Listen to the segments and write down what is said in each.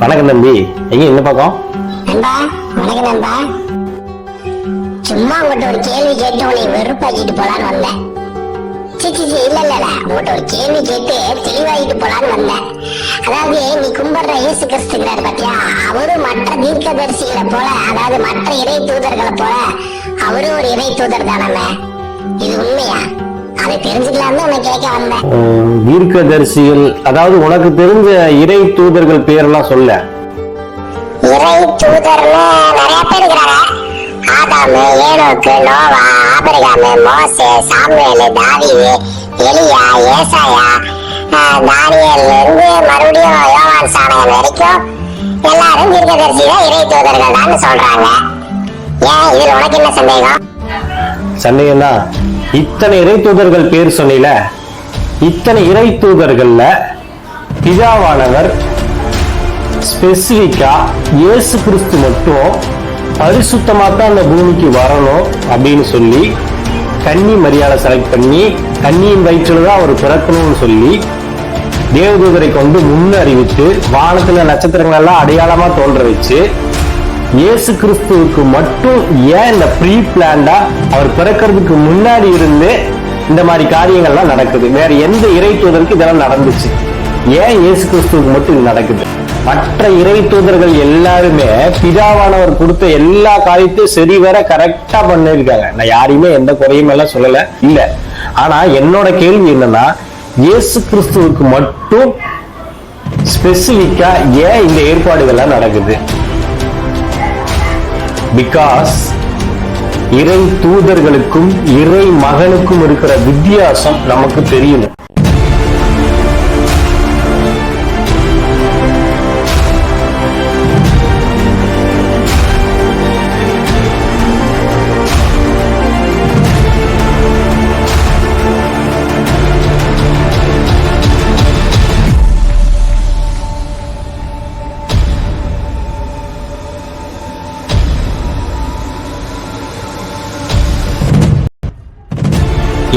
வணக்கம் தம்பி. எங்க என்ன பக்கம்? நண்பா வணக்கம் நண்பா. சும்மா உங்கள்கிட்ட ஒரு கேள்வி கேட்டு உன்னை வெறுப்பாக்கிட்டு போலான்னு வந்தேன். சிச்சி சி இல்ல இல்ல இல்ல. உங்கள்கிட்ட ஒரு கேள்வி கேட்டு தெளிவாகிட்டு போலான்னு வந்தேன். அதாவது நீ கும்பிடுற இயேசு கிறிஸ்துக்கிறார் பாத்தியா? அவரும் மற்ற தீர்க்கதரிசிகளை போல அதாவது மற்ற இறை தூதர்களை போல அவரும் ஒரு இறை தூதர் தானே. இது உண்மையா? அதை தெரிஞ்சுக்கலாம் தான் கேட்க வந்தேன். தீர்க்கதரிசிகள் அதாவது உனக்கு தெரிஞ்ச இறை தூதர்கள் பேரெல்லாம் சொல்ல. இறை தூதர்னு நிறைய பேர் இருக்கிறாங்க. ஆதாமு ஏனோக்கு நோவா ஆபிரகாமு மோசே சாமுவேல் தாவீது எலியா ஏசாயா இருந்து மறுபடியும் யோவான் வரைக்கும் எல்லாரும் தீர்க்கதரிசி தான் இறை தூதர்கள் தான் சொல்றாங்க. ஏன் இதுல உனக்கு என்ன சந்தேகம்? சந்தேகம்னா இத்தனை இறை தூதர்கள் பேர் சொன்னீல இத்தனை இறை தூதர்கள்ல பிதாவானவர் ஸ்பெசிஃபிக்கா இயேசு கிறிஸ்து மட்டும் பரிசுத்தமாக தான் அந்த பூமிக்கு வரணும் அப்படின்னு சொல்லி கன்னி மரியாதை செலக்ட் பண்ணி கன்னியின் வயிற்றில் தான் அவர் பிறக்கணும்னு சொல்லி தேவதூதரை கொண்டு முன்னறிவித்து வானத்துல நட்சத்திரங்கள் எல்லாம் அடையாளமா தோன்ற வச்சு இயேசு கிறிஸ்துவுக்கு மட்டும் ஏன் இந்த ப்ரீ பிளான்டா அவர் பிறக்கிறதுக்கு முன்னாடி இருந்து இந்த மாதிரி காரியங்கள்லாம் நடக்குது? வேற எந்த இறை தூதருக்கு இதெல்லாம் நடந்துச்சு? ஏன் இயேசு கிறிஸ்துவுக்கு மட்டும் இது நடக்குது? மற்ற இறை தூதர்கள் எல்லாருமே பிதாவானவர் கொடுத்த எல்லா காரியத்தையும் சரிவர கரெக்டா பண்ணிருக்காங்க நான் யாரையுமே எந்த குறையும் எல்லாம் சொல்லல. இல்ல. ஆனா என்னோட கேள்வி என்னன்னா இயேசு கிறிஸ்துவுக்கு மட்டும் ஸ்பெசிபிக்கா ஏன் இந்த ஏற்பாடுகள்லாம் நடக்குது? பிகாஸ் இறை தூதர்களுக்கும் இறை மகனுக்கும் இருக்கிற வித்தியாசம் நமக்கு தெரியணும்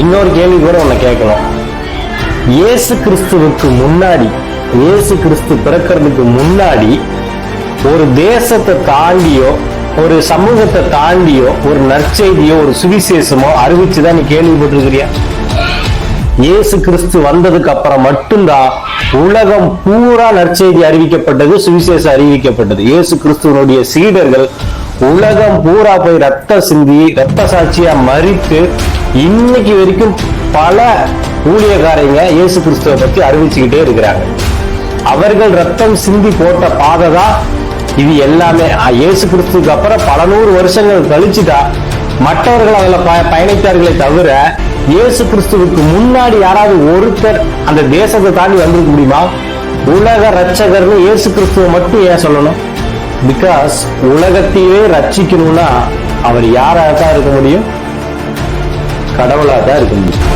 இன்னொரு கேள்வி கூட உன்னை கேட்கணும். இயேசு கிறிஸ்துவுக்கு முன்னாடி இயேசு கிறிஸ்து பிறக்கிறதுக்கு முன்னாடி ஒரு தேசத்தை தாண்டியோ ஒரு சமூகத்தை தாண்டியோ ஒரு நற்செய்தியோ ஒரு சுவிசேஷமோ அறிவிச்சுதான் நீ கேள்விப்பட்டிருக்கிறியா இயேசு கிறிஸ்து வந்ததுக்கு அப்புறம் மட்டும்தான் உலகம் பூரா நற்செய்தி அறிவிக்கப்பட்டது சுவிசேஷம் அறிவிக்கப்பட்டது. இயேசு கிறிஸ்துவனுடைய சீடர்கள் உலகம் பூரா போய் ரத்த சிந்தி ரத்த சாட்சியா மறித்து இன்னைக்கு வரைக்கும் பல ஊழியக்காரங்க இயேசு கிறிஸ்துவ பத்தி அறிவிச்சுக்கிட்டே இருக்கிறாங்க. அவர்கள் ரத்தம் சிந்தி போட்ட பாதை தான் இது எல்லாமே. இயேசு கிறிஸ்துக்கு அப்புறம் பல நூறு வருஷங்கள் கழிச்சுட்டா மற்றவர்கள் அதில் ப பயணித்தார்களே தவிர இயேசு கிறிஸ்துவுக்கு முன்னாடி யாராவது ஒருத்தர் அந்த தேசத்தை தாண்டி வந்திருக்க முடியுமா? உலக ரட்சகர்னு இயேசு கிறிஸ்துவை மட்டும் ஏன் சொல்லணும்? பிகாஸ் உலகத்தையே ரட்சிக்கணும்னா அவர் யாராக தான் இருக்க முடியும்? கடவுளாக தான் இருக்க முடியும்.